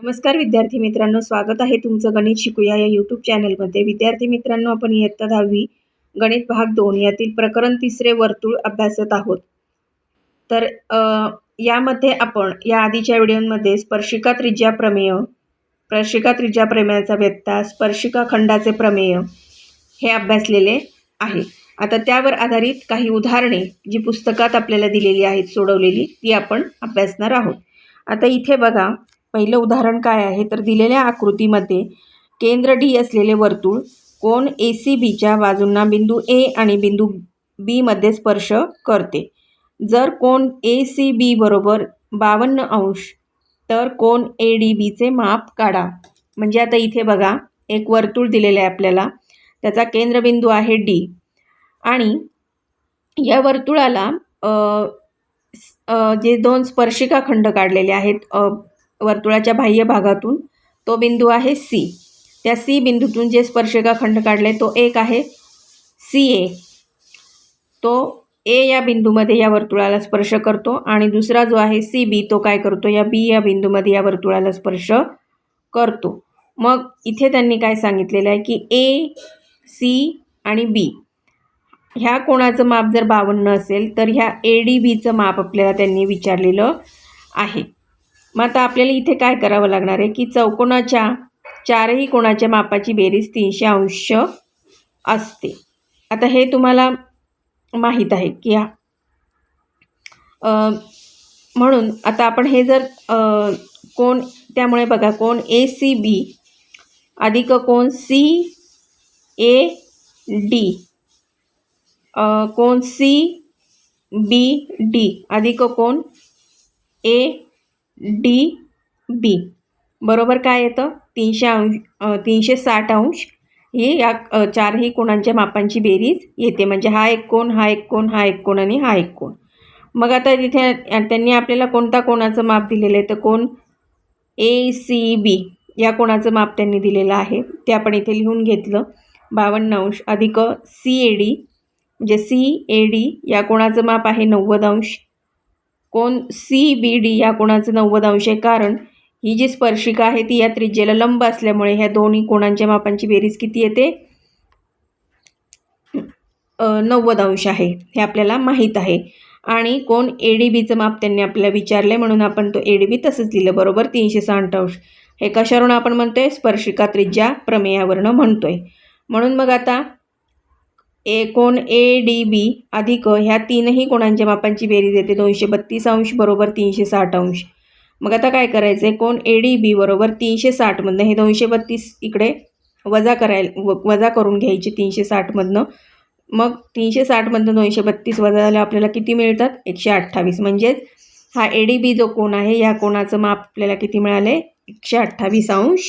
नमस्कार विद्यार्थी मित्रांनो स्वागत आहे तुमचं गणित शिकूया या यूट्यूब चॅनलमध्ये विद्यार्थी मित्रांनो आपण इयत्ता दहावी गणित भाग दोन यातील प्रकरण तिसरे वर्तुळ अभ्यासत आहोत. तर यामध्ये आपण या आधीच्या व्हिडिओमध्ये स्पर्शिका त्रिज्या प्रमेय स्पर्शिका त्रिज्या प्रमेयाचा व्यत्ता स्पर्शिका खंडाचे प्रमेय हे अभ्यासलेले आहे. आता त्यावर आधारित काही उदाहरणे जी पुस्तकात आपल्याला दिलेली आहेत सोडवलेली ती आपण अभ्यासणार आहोत. आता इथे बघा पहिलं उदाहरण काय आहे? तर दिलेल्या आकृतीमध्ये केंद्र डी असलेले वर्तुळ कोण ए सी बीच्या बाजूंना बिंदू ए आणि बिंदू बीमध्ये स्पर्श करते. जर कोण ए सी बी बरोबर बावन्न अंश तर कोण ए डी बीचे माप काढा. म्हणजे आता इथे बघा एक वर्तुळ दिलेलं आहे आपल्याला. त्याचा केंद्रबिंदू आहे डी आणि या वर्तुळाला जे दोन स्पर्शिका खंड काढलेले आहेत वर्तुळाच्या बाह्य भागातून तो बिंदू आहे सी त्या सी बिंदूतून जे स्पर्शिका खंड काढले तो एक आहे सी ए तो ए या बिंदूमध्ये या वर्तुळाला स्पर्श करतो आणि दुसरा जो आहे सी बी तो काय करतो? या बी या बिंदूमध्ये या वर्तुळाला स्पर्श करतो. मग इथे त्यांनी काय सांगितलेलं आहे की ए सी आणि बी ह्या कोणाचं माप जर बावन्न असेल तर ह्या ए डी बीचं माप आपल्याला त्यांनी विचारलेलं आहे. मग आता आपल्याला इथे काय करावं लागणार आहे? की चौकोनाच्या चारही कोणाच्या मापाची बेरीज तीनशे अंश असते. आता हे तुम्हाला माहीत आहे की हा म्हणून आता आपण हे जर कोण त्यामुळे बघा कोण ए सी बी अधिक कोण सी ए डी कोण सी बी डी अधिक कोण ए डी बी. बरोबर काय येतं? तीनशे अंश तीनशे साठ अंश. ही या चारही कोणांच्या मापांची बेरीज येते. म्हणजे हा एक कोण हा एक कोण हा एक कोण आणि हा एक कोण मग आता तिथे त्यांनी आपल्याला कोणता कोणाचं माप दिलेलं आहे? तर कोण ए सी बी या कोणाचं माप त्यांनी दिलेलं आहे. ते आपण इथे लिहून घेतलं. बावन्न अंश अधिक सी ए डी. म्हणजे सी ए डी या कोणाचं माप आहे नव्वद अंश. कोण सी बी डी या कोणाचं नव्वद अंश आहे. कारण ही जी स्पर्शिका आहे ती या त्रिज्येला लंब असल्यामुळे ह्या दोन्ही कोणांच्या मापांची बेरीज किती येते? नव्वद अंश आहे. हे आपल्याला माहीत आहे. आणि कोण ए डी बीचं माप त्यांनी आपल्याला विचारलं आहे म्हणून आपण तो ए डी बी तसंच लिहिलं. बरोबर? तीनशे साठ अंश. हे कशावरून आपण म्हणतो आहे स्पर्शिका त्रिज्या प्रमेयावरनं म्हणतो आहे म्हणून मग आता ए कोण ए डी बी अधिक ह्या तीनही कोणांच्या मापांची बेरीज येते? दोनशे बत्तीस अंश बरोबर तीनशे साठ अंश. मग आता काय करायचं आहे कोण ए डी बी बरोबर तीनशे साठमधनं हे दोनशे बत्तीस इकडे वजा करायला व वजा करून घ्यायचे तीनशे साठमधनं मग तीनशे साठमधनं दोनशे बत्तीस वजा झाल्यावर आपल्याला किती मिळतात? एकशे अठ्ठावीस. म्हणजेच हा ए डी बी जो कोण आहे या कोणाचं माप आपल्याला किती मिळालं? आहे एकशे अठ्ठावीस अंश.